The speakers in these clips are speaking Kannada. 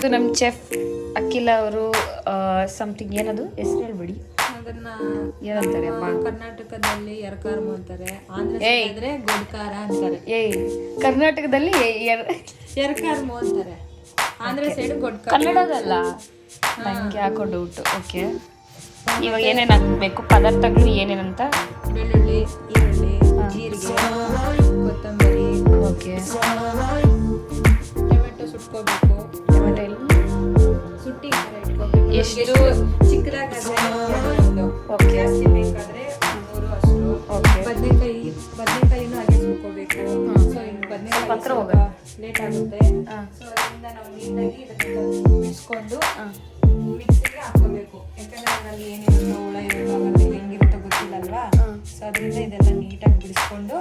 ಇದು ನಮ್ಮ ಚೆಫ್ ಅಖಿಲ ಅವರು ಸಮಥಿಂಗ್ ಏನದು? ಹೆಸರು ಹೇಳ್ಬಿಡಿ. ಅದನ್ನ ಏನಂತಾರೆ? ಕರ್ನಾಟಕದಲ್ಲಿ ಎರ್ಕಾರ್ಮ್ ಅಂತಾರೆ ಆಂಧ್ರ ಗೊಡ್ಕಾರ ಅಂತಾರೆ. ಏಯ್. ಕರ್ನಾಟಕದಲ್ಲಿ ಎರ್- ಎರ್ಕಾರ್ಮು ಅಂತಾರೆ. ಆಂಧ್ರ ಸೈಡ್ ಗೊಡ್ಕಾರ. ಕನ್ನಡದಲ್ಲ? ನಂಗೆ ಯಾಕೋ ಡೌಟ್ ಓಕೆ. ಇವಾಗ ಏನೇನು ಹಾಕ್ಬೇಕು ಪದಾರ್ಥಗಳು ಏನೇನಂತ? ಬೆಳ್ಳುಳ್ಳಿ ಈರುಳ್ಳಿ ಜೀರಿಗೆ ಕೊತ್ತಂಬರಿ. ಓಕೆ. ಎಷ್ಟು? ಚಿಕ್ಕದಾಗಿ ಜಾಸ್ತಿ ಬೇಕಾದ್ರೆ ಅಷ್ಟು. ಓಕೆ. ಬದನೆಕಾಯಿ ಬದನೆಕಾಯಿನೂ ಹಾಗೆ ಸುಟ್ಕೋಬೇಕು ಹ್ಮ್. ಸೊ ಇನ್ನು ಬದನೆಕಾಯಿ. ಲೇಟ್ ಆಗುತ್ತೆ. ಸೊ ಅದರಿಂದ ನಾವು ನೀಟಾಗಿ ಇದಕ್ಕೆ ಬಿಡಿಸ್ಕೊಂಡು ಮಿಕ್ಸಿಗೆ ಹಾಕೋಬೇಕು ಯಾಕಂದ್ರೆ ಅದರಲ್ಲಿ ಏನೇನು ಹುಳ ಇರುತ್ತೋ ಅವೆಲ್ಲ ಹೆಂಗಿರುತ್ತೋ ಗೊತ್ತಿಲ್ಲಲ್ವಾ? ಸೊ ಅದರಿಂದ ಇದೆಲ್ಲ ನೀಟಾಗಿ ಬಿಡಿಸ್ಕೊಂಡು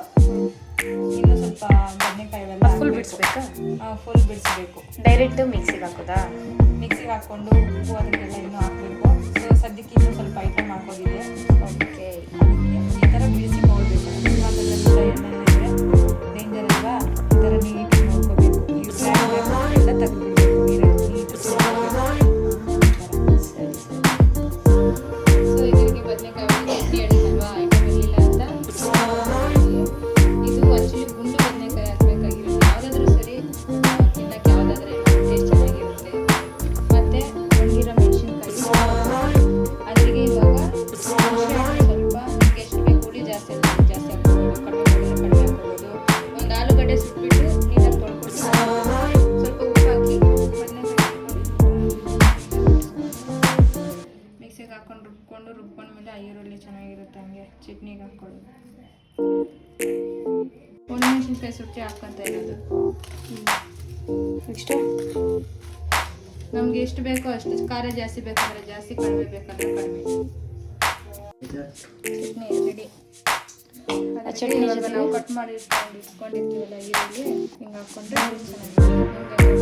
ಇನ್ನು ಸ್ವಲ್ಪ ಬದನೆಕಾಯಿ ಫುಲ್ ಬಿಡಿಸ್ಬೇಕಾ? ಫುಲ್ ಬಿಡಿಸ್ಬೇಕು. ಡೈರೆಕ್ಟ್ ಮಿಕ್ಸಿಗೆ ಹಾಕೋದಾ? ಮಿಕ್ಸಿಗೆ ಹಾಕ್ಕೊಂಡು ಉಪ್ಪು ಅದಕ್ಕೆಲ್ಲ ಇನ್ನೂ ಹಾಕಬೇಕು. ಸೊ ಸದ್ಯಕ್ಕೆ ಇನ್ನೂ ಸ್ವಲ್ಪ ಐಟಮ್ ಹಾಕೋದಿದೆ ಕಡಿಮೆ ಮಾಡಿದ್ರೆ ಒಂದು ಆಲೂಗಡ್ಡೆ ಸುಟ್ಬಿಟ್ಟು ನೀಟಾಗಿ ತೊಳ್ಕೊಂಡು ಸ್ವಲ್ಪ ಉಪ್ಪು ಹಾಕಿ ಮಿಕ್ಸಿಗೆ ಹಾಕೊಂಡು ರುಬ್ಕೊಂಡು ರುಬ್ಕೊಂಡ್ಮೇಲೆ ಆ ಈರುಳ್ಳಿ ಚೆನ್ನಾಗಿರುತ್ತೆ ಹಂಗೆ ಚಟ್ನಿಗೆ ಹಾಕ್ಕೊಳ್ಳೋದು ಒಣಮೆಣಸಿನ್ಕಾಯಿ ಸುಟ್ಟಿ ಹಾಕ್ಕೊಂತ ಇರೋದು ನೆಕ್ಸ್ಟ್ ನಮ್ಗೆ ಎಷ್ಟು ಬೇಕೋ ಅಷ್ಟು ಖಾರ ಜಾಸ್ತಿ ಬೇಕಂದ್ರೆ ಜಾಸ್ತಿ ಕಡಿಮೆ ಬೇಕಂದ್ರೆ ಕಡಿಮೆ ಚಟ್ನಿ ರೆಡಿ ಆ ಚಟ್ನಿ ನಾವು ಕಟ್ ಮಾಡಿ ಇಟ್ಕೊಂಡು ಇಟ್ಕೊಂಡಿರ್ತೀವಲ್ಲ ಈರುಳ್ಳಿ. ಹಿಂಗೆ ಹಾಕ್ಕೊಂಡ್ರೆ ನಿಮ್ಗೆ